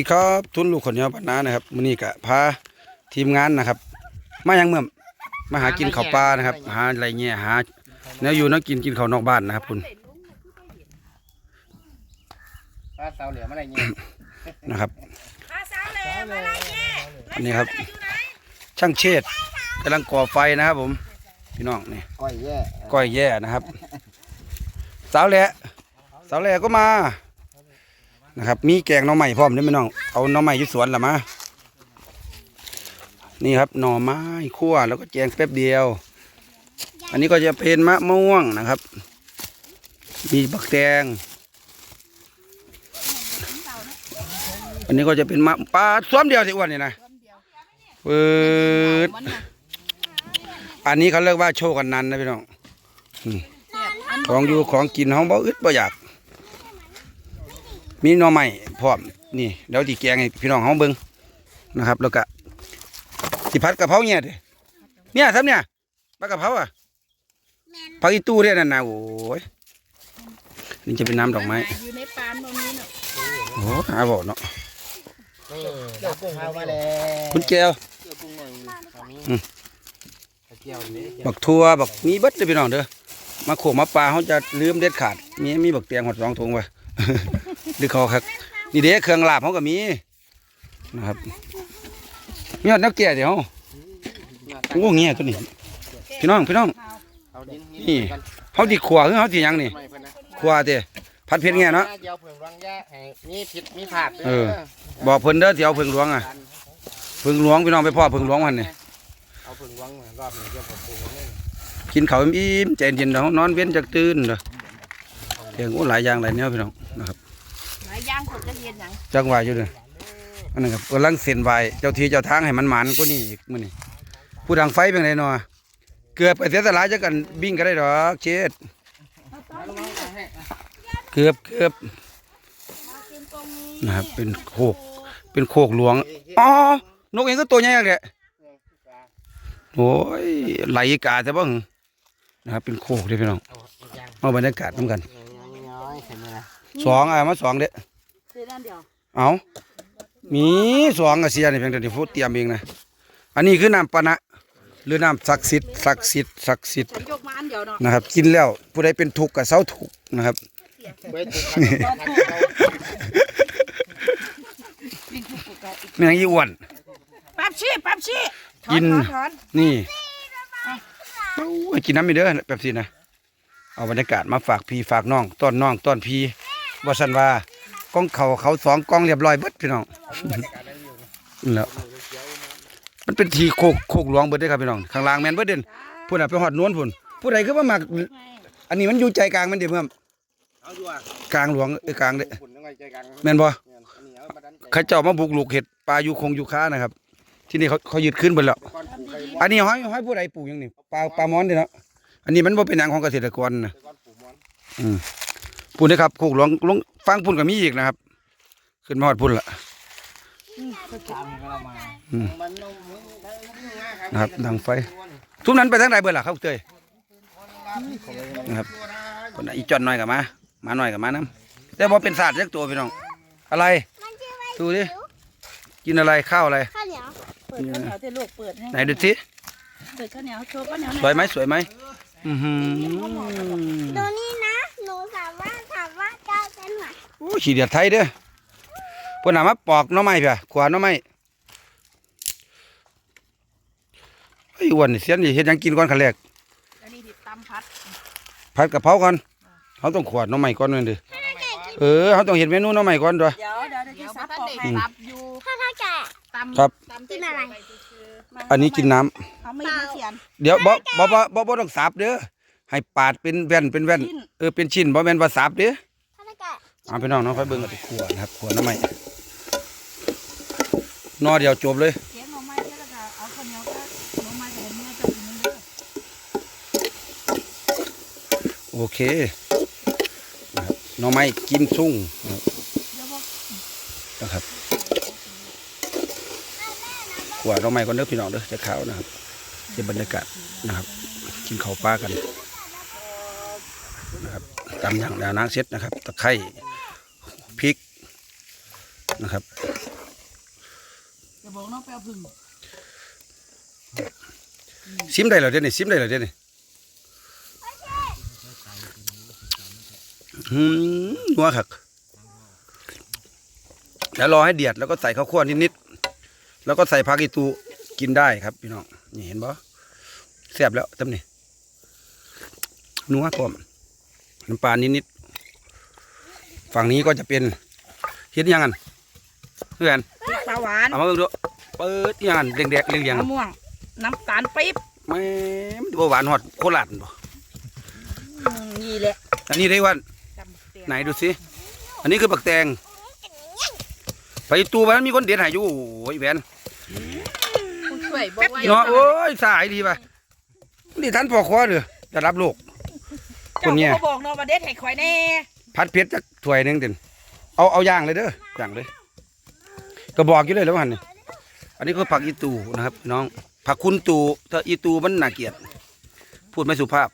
สวัสดีครับทุนลูกคนเหนียวปันนานะครับมื้อนี้ก็พาทีมงานนะครับ มายังเมื่อมมาหากินข้าวปลานะครับ หาอะไรเงี้ยหาแนวอยู่แนักกินกินข้าวนอกบ้านนะครับ คุณปลาเสาเหลือมอะไรเงี้ยนะครับอาสาวเลยมาไล่แย่อันนี้ครับ ช่างเชษฐ์กำลังก่อไฟนะครับ ผม พี่น้องนี่ก้อยแย่ก้อยแย่นะครับ สาวแหละสาวแหละก็มา นะครับ มีแกงหน่อไม้พร้อมด้วยพี่น้อง เอาหน่อไม้ยู่สวนละมา นี่ครับหน่อไม้คั่วแล้วก็แกงแป๊บเดียว อันนี้ก็จะเป็นมะม่วงนะครับ มีบักแตงอันนี้ก็จะเป็นมะปลาซ้อมเดียวสิอ้วนนี่นะเปิดอันนี้เขาเรียกว่าโชว์กันนันนะพี่น้องของอยู่ของกินห้องบ่อึดบ่อยาก มีหน่อไม้พร้อมนี่เดี๋ยวที่แกงให้พี่น้องห้องเบิ่งนะครับ แล้วก็สิผัดกะเพราเนี่ยเด้เนี่ยทำเนี่ยปลากะเพราอะผักอีตู้เนี่ยนั่นนะโอ้ยนี่จะเป็นน้ำดอกไม้อยู่ในปานบ่มีเนาะโอ้โหหาบ่เนาะเจ้ากุ้งเอามาแล้วคุณแก้วเจ้ากุ้งหน่อยทำนี้อืมเกี่ยวนี่บักทั่วบักมีเบิดเลยพี่น้องเด้อมาโขกมาปลาเขาจะลืมเด็ดขาดมีมีบักเตียงหอดสองถุงไว้ หรือเขาครับนี่เด้เครื่องลาบเขาก็มีนะครับมีหอดนักเกียเดี๋ยวโอ้เงี้ยตัวนี้พี่น้องพี่น้องเอาดินนี่เขาดีขวาหรือเขาดียังนี่ไม่เพิ่นนะขวาเด้พัดเพชรเงี้ยเนาะเดี๋ยวเพิ่งรังแย่ให้มีผิดมีผาดเออบอกเพิ่นเด้อที่เอาเพิ่งหลวงอะเพิ่งหลวงพี่น้องไปพ่อเพิ่งหลวงมันนี่เอาเพิ่งรังรอบนี้เดี๋ยวผมปรุงให้กินข้าวอิ่มๆใจเย็นๆเดี๋ยวนอนเว้นจากตื่นเด้อเพียงโอ้หลายอย่างหลายแนวพี่น้องนะครับหลา ย่างคนจะเฮ็ดหยังจังหวะอยู่เด้ออันนั้นครับกำลังเส้นไหวเจ้าทีเจ้าทางให้มันหมันกว่านี้อีกมื้อนี้ผู้ทางไฟเป็นไงเนาะเกือบไปเสียสละจักกันวิ่งก็ได้ดอกเช็ดเกือบเกือบนะครับเป็นโคกเป็นโคกหลวงอ๋อนกเองก็ตัวใหญ่อย่างเดียโอ้ยไหลกาแต่บ่หึนะครับเป็นโคกเด้อพี่น้องเอาบรรยากาศนํกัน น้อยๆเห็นไหมล่ะสองอะมาสองเด้อซื้อด้านเดียวเอามีสองอาเซียนนี่เพียงแต่ที่พูดเตรียมเองนะอันนี้คือน้ำปานะหรือน้ำศักดิ์สิทธิ์ศักดิ์สิทธิ์ศักดิ์สิทธิ์จะยกมาอันเดียวเนาะนะครับ กินแล้วผู้ใดเป็นทุกข์กับเศร้าทุกข์นะครับเว้ยถูกครับวิ่งทุกปุกอีกแม่งอีอ้วนปั๊บชี้ปั๊บชี้ถอกินถอถอนนี่โอ้ยกินน้ำมีเด้อแบบสินะเอาบรรยากาศมาฝากพี่ฝากน้องต้อนน้องต้อนพี่ ว่าสันว่ากล้องเขาเขาสองกล้องเรียบร้อยเบิดพี่น้องนั่นแหล้วมันเป็นทีโคกโคกหลวงเบิดเด้อครับพี่น้องข้างล่างแมนเบิดเด่นพูดน่ะไปหอดนวลพุ่นผู้ใดคือว่ามักอันนี้มันอยู่ใจกลางมันเดี๋ยวเพิ่มเอาอยู่อะกลางหลวงเอ้ยกลางเด้ฝุ่นยังไงใจกลางแม่นบ่อันนี้เอามาดันใจเขาเจ้ามาบุกลุกเห็ดปลาอยู่คงอยู่ค้านะครับ ที่นี่เขาเขายึดขึ้นหมดแล้วอันนี้ห้อยห้อยผู้ใดปลูกยังนี่ปลาปลามอนเด้เนาะอันนี้มันบ่เป็นหนังของเกษตรกรนะปลูกมอนอืม ปุ่นนะครับโคกหลวงลงฟังปุ่นก็มีอีกนะครับ ขึ้นมาฮอดปุ่นละตามกันเรามาอืมมันต้องมึงได้มึงง่ายนะครับดังไฟทุกนั้นไปทางใดเบิดล่ะครับเตยนะครับคนน่ะอีจอนน้อยกับมา มาหน่อยกับมานํแต่บ่เป็นศาสตร์จักตัวพี่น้อง อะไรดูดิกินอะไรข้าวอะไรข้าวเหนียวเปิดข้าวเหนียวที่ลูกเปิดให้ไหนดูสิเปิดข้าวเหนียวโชว์ข้าวเหนียวสวยไหมสวยไหม อือหือดูนี่นะ หนูสามารถถามว่าเจ้าเป็นหมาโอ้ยขี้เดียดไทยเด้อพวกน่ะมาปอกหน้อไม้เพี่ยขวานหน้อไม้ไอ้ยอ้วนนี่เสียนนี่เฮ็ดหยังกินก่อนขั้นแรกอันนี้ที่ตำพัดผัดกะเพราก่อนเขาต้องขวดหน้อไม้ก่อนนั่นดิเออเขาต้องเห็นเมนูหน้อไม้ก่อนด้วย เดี๋ยวเดี๋ยวเดี๋ยวซับปอกให้รับอยู่ถ้าถ้าแกะตำครับ ตำกินอะไร อันนี้กินน้ำเขาไม่มาเขียนเดี๋ยวบ่บ่บ่บ่บ่ต้องสับเด้อให้ปาดเป็นแว่นเป็นแว่นชิ้นเออเป็นชิ้นบ่แม่นว่าสับเด้อถ้าถ้าแกะเอาพี่น้องน้องค่อยเบิ่งกันขวดนะครับขวดหน้อไม้นอเดียวจบเลยเขียนลงไม้เท่ากับเอาข้าวเหนียวก็ลงไม้กับเนื้อจะกินเนื้อโอเคนะครับหน่อไม้กิมซุ่งนะครับ เดี๋ยวบอก นะครับข วดหน่อไม้ก่อนเด้อพี่น้องเด้อจะขาวนะครับเก็บบรรยากาศนะครับ กินข้าวปลากันนะครับตำอย่างดาวนางเซ็ตนะครับ ตะไคร้พริกนะครับจะบอกน้องไปเอาพึ่งซิมได้เหรอเดี๋ยวนี้ซิมได้เหรอเดี๋ยวนี้อืมนัวคักแล้วรอให้เดือดแล้วก็ใส่ข้าวคั่วนิดๆ แล้วก็ใส่ผักอีตูกินได้ครับพี่น้องนี่เห็นบ่แซ่บแล้วตำนี่นัวกลมน้ำปลานิดๆฝั่งนี้ก็จะเป็นเฮ็ดยังกันเพื่อนพริกปลาหวานเอามาเบิ่งดูเปิดยังกันแดงๆเรียงๆมะม่วงน้ำตาลปี๊บแม่มันบ่หวานฮอดโคราชบ่อืมนี่แหละอันนี้ได้วันจำเตียงไหนดูสิอันนี้คือบักแตงไปตู้มันมีคนเด็ดให้อยู่โอ้ยแหวนผู้ช่ วยบอกว่าเนาะโอ้ยสายดีป่ะนี่ท่านพ่อครัวเด้อจะรับลูกคเจ้านเนี้ยก็บอกเนาะว่าเด็ดให้ข่อยแน่พัดเพชรจักถ้วยหนึงเด่นเอาเอาย่างเลยเด้อย่างเลยก็บอกอยู่เลยแล้วมันนี่อันนี้ก็ผักอีตูนะครับพี่น้องผักคุณตูถ้าอีตูมันน่าเกลียดพูดไม่สุภาพ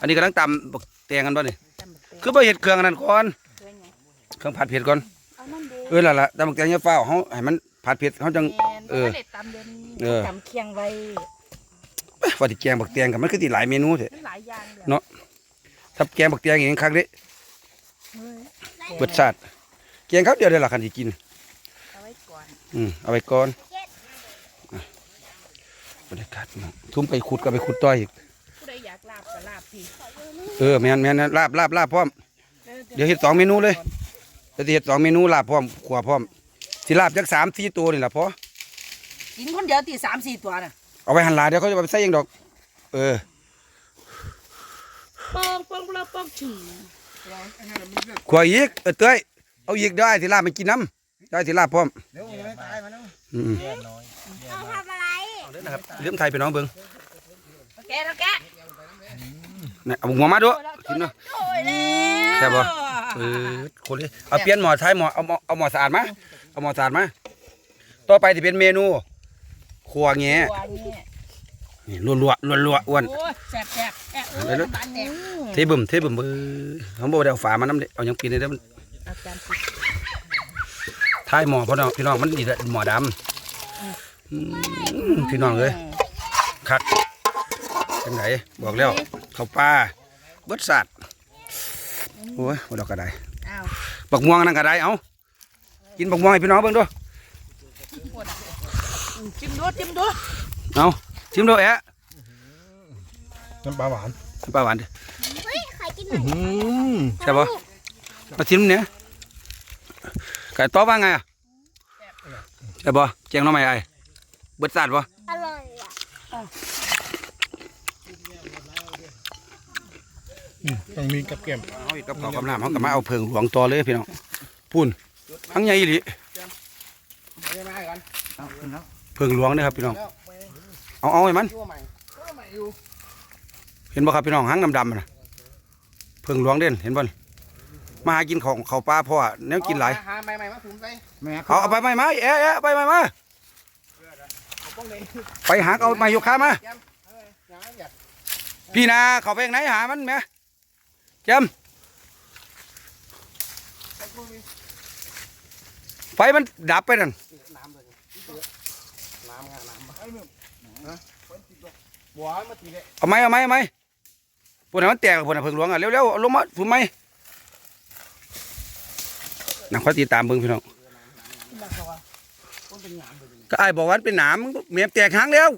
อันนี้กำลังตำบักแตงกันบ่นี่จำเตียงคือไปเห็ดเครื่องอันนั้นก่อนเคยไงเครื่องผัดเผ็ดก่อนเอานั่นเด้เออล่ะล่ะตำบักแตงเนี่ยเฝ้าเขาให้มันผัดเผ็ดเขาจังแม่น เออบ่ได้ตำเดี๋ยวนี้เออตำเคียงไว้ว่าที่แกงบักแตงกับมันคือที่หลายเมนูเถอะมันหลายอย่างเลยเนาะถ้าแกงบักแตงเองครั้งนี้เฮ้ยเบิดชาติแกงเขาวเดียวได้ละคันที่กิน เอาไว้ก่อนอืมเอาไปก่อนอะบรรยากาศเนาะทุ่มไปขุดก็ไปขุดต่อยอีก ผู้ใดอยากลาบก็ลาบพี่เออแม่นแม่นนะลาบลาบลาบพร้อม เดี๋ยวเฮ็ดสองเมนูเลยเดี๋ยวสิเฮ็ดสองเมนูลาบพร้อมขัวพร้อมสิลาบจักสามสี่ตัวนี่ล่ะพอ กินคนเดียวตีสามสี่ตัวน่ะเอาไปหั่นลาเดี๋ยวเขาจะเอาไปใส่เองดอก เออปองปองปองปองฉี่ขัวอีกเออเต้ยเอาอีกได้สิลาบไปกินน้ำได้สิลาบพร้อมเดี๋ยวยังไม่ตายมาเนาะอืมเอาทำอะไรเอาเลยนะครับเรื่องไทยไปน้องเบิ่งโอเคโอเคนี่เอาหัวมาด้วยกินเนาะโอ้ยแล้วแซ่บบ่เออคนเลยเอาเปลี่ยนหมอใช้หมอเอาหมอเอาหมอสะอาดมาเอาหมอสะอาดมาต่อไปที่เป็นเมนู ครัวแงะตัวนี้นี่รัวรัวรัวรัวๆอ้วนโอ้ยแซ่บแซ่บแซ่บเอาเลยลูกน้ำตาลแตกเทบึมเทบึมเออเขาบอกว่าได้เอาฝามาน้ำเด้เอาหยังปีนได้เด้อมันอาจารย์ปิดท้ายหมอพ่อน้องพี่น้องมันดีแต่หมอดำอืมพี่น้องเลยคักจังไหนบอกแล้วเขาวปลาเบิดสัตว์โอ้ยบ่ดอกกระไดอ้าว บักม่วงนั่นกระไดเอากินบักม่วงให้พี่น้องเบิ่งดูอืม จิ้มดูจิ้มดูเอาชิมดูแอะน้ำปลาหวานปลาหวานดิเฮ้ยใครกินหน่อยอืมใช่ปะมาชิมเนี่ยไก่ต้อว่าไงอะใช่ปะแจงหน้องใหม่ไอ้เบิดสัตว์ปะอร่อยอะต้องมีกับแก้มเอาอีกกับข้าวกับน้ำเขากลับมาเอาเพิงหลวงต่อเลยพี่น้องพุ่นทั้งใหญ่อีหลีไม่ได้มาก่อนเพิงหลวงเนี่ยครับพี่น้อง เอาเอาให้มันตัวใหม่ตัวใหม่อยู่เห็นบ่ครับพี่น้องหางดำๆน่ะเพิงหลวงเด่นเห็นบ่มาหากินของข้าวปลาพ่อแนวกินหลายหาใบใหม่มาถุงไปแม่เอาเอาไปไม่มาเอ๊ะเอ๊ะไปไม่มาป้องเลยไปหาเอาไม้ยกขามายังอยากพี่นาเขาไปทางไหนหามันแหมเจมไฟมันดับไปนั่นน้ำเลยน้ำงาน้ำไอ้เมื่อฮะ บัวมาตีเลยเอาไหมเอาไหมเอาไหมพวกนั้นมันแตกพวกนั้นเพิ่งหลวงอะเร็วๆเอาลงมาฝุ่นไหมนักข้อติดตามเบิ่งพี่น้องก็ไอ้บอกว่านเป็นหนามเมียแตกหางแล้ว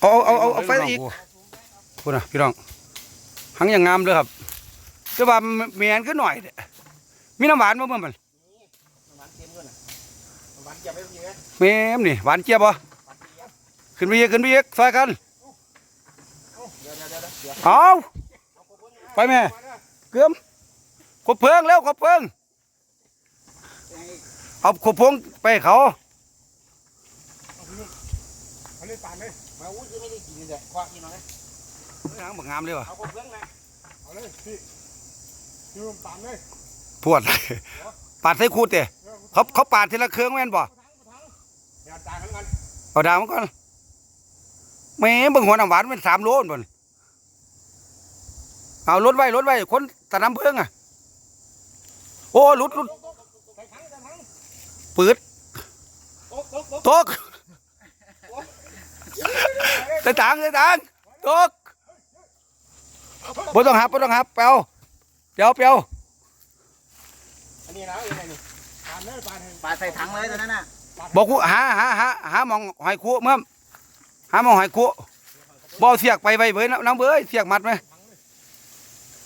เอาเอาเอาเอาไฟอีกพูดนะพี่น้องหางอย่างงามเลยครับแต่ว่าเมียนก็หน่อยเด้มีน้ำหวานบ่เมื่อมันหวานเค็มด้วยนะหวานเจ็บไปเยอะแม่มนี่หวานเจี๊ยบบ่ ขึ้นไปอีกขึ้นไปอีกซอยกันเดี๋ยวเดี๋ยวเดี๋ยวเดี๋ยวเอาไปแม่เกือมขบเพลิงแล้วขบเพลิงเอาขบเพลิงไปให้เขาเอาเลยปานเลยมาอุ้ยไม่ได้กินเลยคว้ากินเอาเลยหางบักงามเลยวะเอาคนเพื่อนนะเอาเลยพี่พี่ผมตามเลยปวดปาดใส่คูดเตะเขาเขาปาดทีละเครื่องแม่นบ่อย่าตายทั้งกันเอาดาวมันก่อน แม่เบิ่งหัวน้ำหวานมันสามโลนบ่นเอารถไว้รถไว้คนตะน้ำเพิ่งอะ โอ้หลุดหลุดใส่ถังใส่ถังปืดตกใส่ถังใส่ถังตกบ่ต้องหับบ่ต้องหับเปียวเปียวเปียวอันนี้นะยังไงนี่ปลาเนื้อปลาปลาใส่ถังเลยตัวนั้นน่ะบอกกูหาหาหาหาหมองหอยคูเมื่อม หาหมองหอยคูบ่เอาเสียกไปไว้เบ้ยน้ำเบ้ยเสียกมัดไหม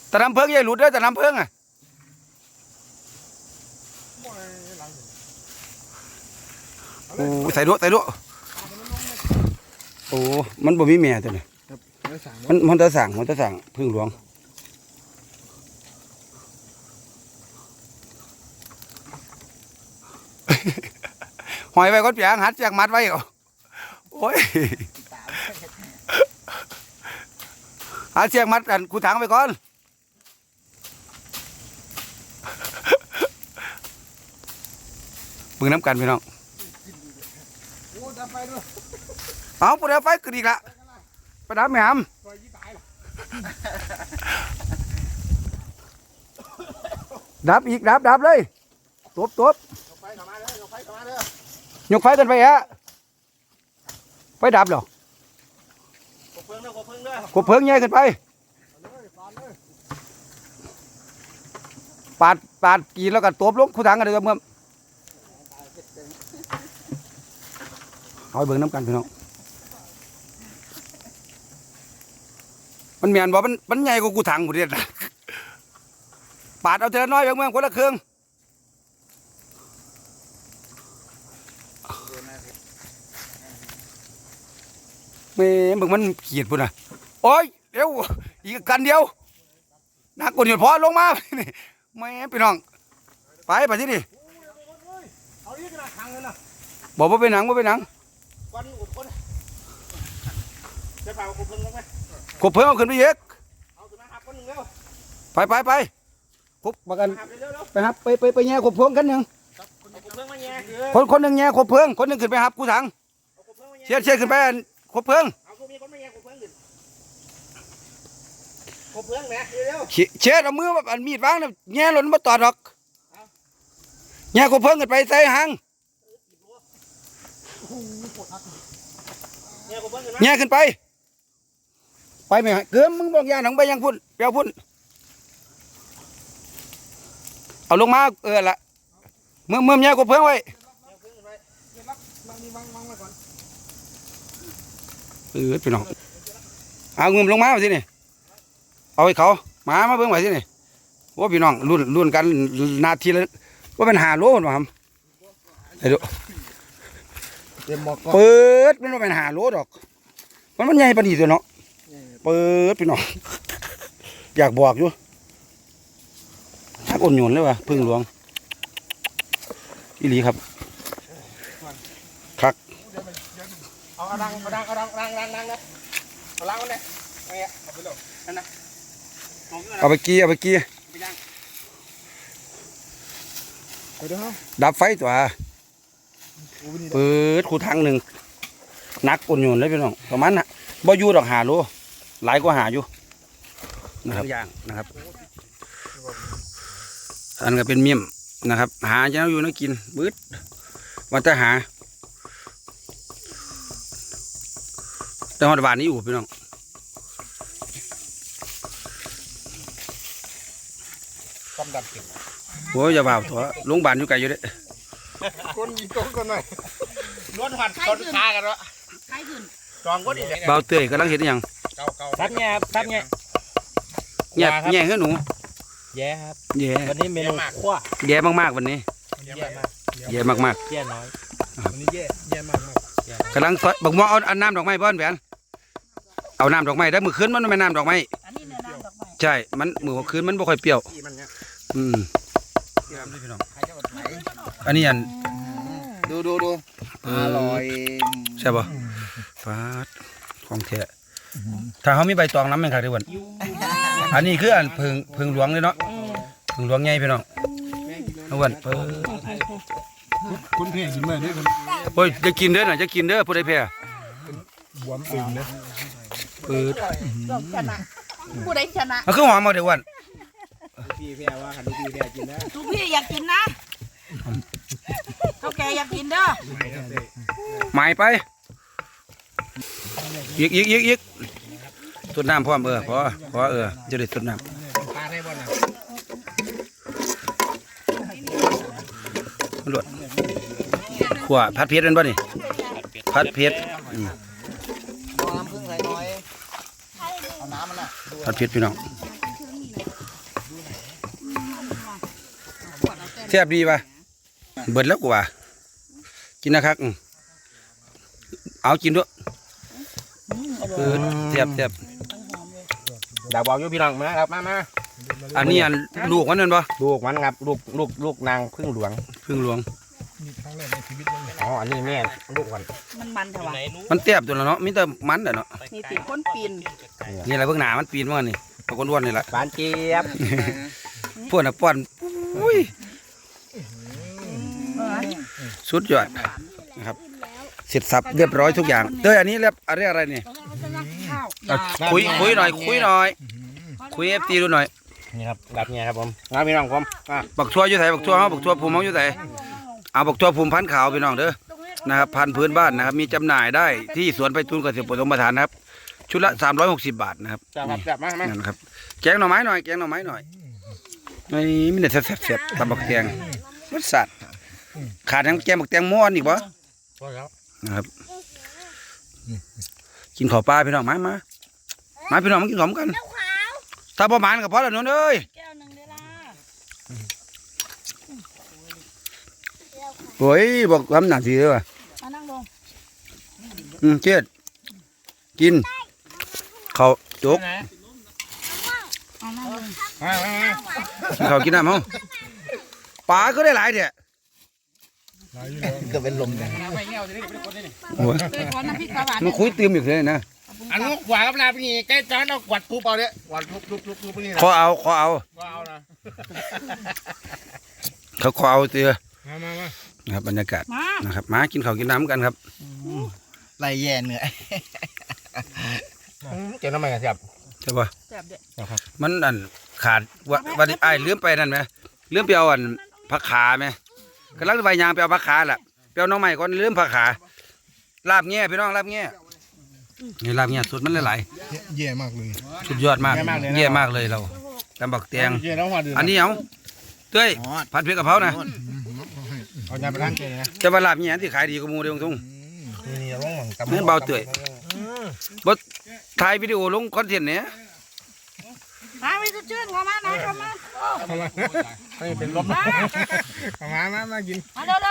แต่น้ำเพิ่งอย่าหลุดเด้อแต่น้ำเพิ่งอะโอ้ใส่ด้วยใส่ด้วยโอ้มันบ่มีแม่ตัวนี้เนื้อสั่งมันมันจะสั่งมันจะสั่งพึ่งหลวงหอยไว้ก้นเปียงหัดจากมัดไว้เอา อาเชือกมัดกันกูถังไปก่อนมึงน้ำกันพี่น้องโอ้ดับไฟด้วยเอาปูเดียไฟกระดิกละไปดับแม่มไฟยี่ตายหรอดับอีกดับดับเลยตบตบยกไฟกันไปฮะไฟดับเหรอ กบเพิ่งเงใหญ่ขึ้นไปปาเลยปาดปาดกีแล้วก็ตบลงคู่ทางกันเลยเมื่อมเอาเบิ่งน้ำกันพี่น้องมันเหมียนบอกมันมันใหญ่กว่ากูถังกูเรียนนะปาดเอาทีละน้อยเบิ่งเมื่อคนละเครื่องแม่เบิ่งมันเขียดปุ่นน่ะ โอ้ยเร็วอีกกันเดียวนักกว่านี้พอลงมานี่แม่พี่น้อง ไปไปที่นี่เอาอีกนะทางเลยนะบอกว่าเป็นหนังว่าเป็นหนังควันอุดควันจะพาคุเพิ่งลงไหมกบเพิ่งเอาขึ้นไปเยกเอาตัวนั้นหักคนหนึ่งแล้วไปไปไปกบประกันหักเร็วๆเร็วไปครับไปไปไปแง่กบเพิ่งกันหนึ่งเอาคุเพิ่งมาแย่คือคนคนหนึ่งแง่กบเพิ่งคนหนึ่งขึ้นไปครับกูถังเอาคุเพิ่งมาแย่เชียดเชียดขึ้นไปอันกบเพิ่ง เอาคุมีคนมาแย่คุเพิ่งดิ คุเพิ่งแม่เร็วเชียเชียดเอามือแบบอันมีดวางเนี่ยแง่หล่นมาตอดหรอกแง่กบเพิ่งขึ้นไปใส่หางๆแย่คุเพิ่งกันนะแง่ขึ้นไป ไปไหมฮะเกือมมึงบอกอย่างหนังไปยังพุ่นเปียวพุ่นเอาลงมาเออละเมื่อเมื่อแง่กบเพิ่งไว้แย่คุเพิ่งกันไว้เดี๋ยวรักมังนี่มังมังไว้ก่อนเออพี่น้องเอาเงินลงมาสินี่ เอาให้เขามามาเบิ่งไว้สินี่ว่าพี่น้องรุ่นรุ่นกันนาทีละว่าเป็นหาโลหรอครับไอ้ดูเตรียมหมอกก่อนเปิดมันว่าเป็นหาโลดอก มันมันใหญ่ปานนี้ตัวเนาะเปิดพี่น้องอยากบอกอยู่ทักอ่อนโยนเลยว่ะพึ่งหลวงอีหลีครับเอาเอาดังเอาดังเอาดังดังดังดังนะเอาล้างมันเลยเอาเงี้ยเอาไปเลยนั่นนะ เอาเงี้ยเอาไปกี้เอาไปกี้ไปย่างไปเด้อดับไฟตัวโอ้นี่เปิดคูทางหนึ่งนักอ่อนโยนเลยพี่น้องประมาณน่ะบ่อยู่ดอกหาโลหลายกว่าหาอยู่นะครับย่างนะครับอันก็เป็นเมี่ยมนะครับ หาจะเอาอยู่นักกินบืดวันแต่หา แต่หอดบานนี้อยู่พี่น้อง กำดับเก็บโอ้ยอย่าบ่าวตัวโรงพยาบาลอยู่ไกลอยู่เด้คนยิงก้นก่อนหน่อยนวดหัดคนคากันวะใครขึ้นจองก้นอีกแล้วบ่าวเตยกำลังเห็นอหยังเก่าเก่าครับเนี่ยครับเนี่ยแย่แย่ให้หนูแย่ครับแย่วันนี้เมนูขั้วแย่มากๆวันนี้แย่มากแย่มากแย่น้อยวันนี้แย่แย่มากมากๆกำลังซอยบักหมอเอาเอาน้ำดอกไม้บ้อนแหวนเอาน้ำดอกไม้ได้อมือคืนมันไม่น้ำดอกไม้อันนี้เนื้อน้ำดอกไม้ใช่มันมือคืนมันบ่ค่อยเปรี้ยวที่มันเนี่ย อืมใครจะอดไหนอันนี้อันดูดูดูอร่อยใช่ป่ะฟาดของแท้ถ้าเขามีใบตองน้ำแม่งค่ะทุกวันอันนี้คืออันเพิงเพิงหลวงเลยเนาะเพิงหลวงใหญ่พี่น้องทุกวันเปิดคุณเพ่กินเมื่อนี้คุณโอ้ยจะกินเด้อน่ะจะกินเด้อผู้ใดแพ้บวมตึงนะเปิดเราชนะผู้ใดชนะมันคือหอมมาเดี๋ยววัน พี่เพ่ว่าคันพี่เพ่กินนะทุกพี่อยากกินนะเขาแกอยากกินเด้อหมายไปอีกอีกอีกอีกตุดน้ำพร้อมเออพอพอเออจะได้ตุดน้ปลาได้บ่น่ะำรวดขัวพัดเพชรเป็นป่ะนี่พัดเพชรอืมเอาน้ำพึ่งใส่น่อยเอาน้ำมันน่ะ พัดเพชรพี่น้อง ซ่บดีป่ะเบิดแล้วกูว่า กินนะครับอืมเอากินด้วยเออแซ่บแซ่บเดี๋ยวบอกอยู่พี่น้องมาครับมามาอันนี้อันลูกมันนั่นปะลูกมันครับลูกลูกลูกนางพึ่งหลวงพึ่งหลวงอ๋ออันนี้แม่ลูกมันมันมันเถอะวะมันแซ่บตัวละเนาะมีแต่มันแต่เนาะนี่ติคนปีนนี่อะไรเพิ่งหนามันปีนมานี่ปากอ้วนๆนี่แหละหวานเจี๊ยบพวกน่ะป้อนอุ้ย สุดยอดนะครับเสร็จสับเรียบร้อยทุกอย่างเต้ยอันนี้เรียบอะไรอะไรนี่ข้าวเอาคุยคุยหน่อย คุยหน่อย คุยเอฟตีดูหน่อยนี่ครับรับเนี่ยครับผมครับพี่น้องผมอะบักทั่วอยู่ไหนบักทั่วเฮาบักทั่วภูมิเฮาอยู่ไหนเอาบักทั่วภูมิพันธุ์ขาวพี่น้องเด้อนะครับพันธุ์พื้นบ้านนะครับ มีจำหน่ายได้ที่สวนไปทุนเกษตรผสมประทานนะครับ ชุดละ360บาทนะครับจับครับจับมามานั่นครับแกงหน่อไม้หน่อยแกงหน่อไม้หน่อยนี่มีแต่แซ่บๆๆตำบักแตงรสสัตว์ ขาดยังแกงบักแตงม้อนอีกบ่พอแล้วนะครับ กินข้าวปลาพี่น้องมามามาพี่น้องมากินข้าวกันเจ้าขาวถ้าประมาณก็พอแล้วหนุ่นเอ้ยแก้วหนึ่งเด้อล่ะโอ้ยบอกคำหนักทีเลยว่ะมานั่งลงอืมเจ็ดกินข้าวจุกมานั่งลงมามามากินข้าวกินน้ำเฮาปลาก็ได้หลายเด้อ ก็เป็นลมกันโอ้ยเคยขอน้ำพริกปลาหวานมันคุยเติมอีกเลยนะอันนู้นกวาดกับลาพี่นี่ใกล้จานเอากวาดทุบเอาเนี่ยกวาดทุบทุบทุบทุบนี่นะขอเอาขอเอาก็เอานะเขาขอเอาเตือมามามานะครับบรรยากาศมานะครับมากินข้าวกินน้ำกันครับไรแย่เหนื่อยเจ้าน้ำมันกันครับใช่ปะแซ่บเด้อมันอันขาดว่าวันนี้ไอ้ายลืมไปนั่นไหมลืมไปเอาอันผักขาไหม กำลังไปยางไปเอาผักขาแหละไปเอาน้องใหม่ก่อนลืมผักขาลาบเงี้ยพี่น้องลาบเงี้ยนี่ลาบเงี้ยสุดมันหลายแย่มากเลยๆสุดยอดมากแย่มากเลยนะเยี่ยมากเลยเราตำบักแตงแย่แล้วหัวดื้ออันนี้เอาเต้ยผัดเผ็ดกะเพรานะเอาจานไปล้างเกลือนะแต่ว่าลาบเงี้ยที่ขายดีกว่าหมูเดียวทุ่ง นี่นี่ร้องกับเนื้อเบาเตื่อย บดถ่ายวิดีโอลงคอนเทนต์เนี่ยมาไม่สดชื่นเข้ามานะเข้ามาเป็นลมมามามากิน มาเร็วๆ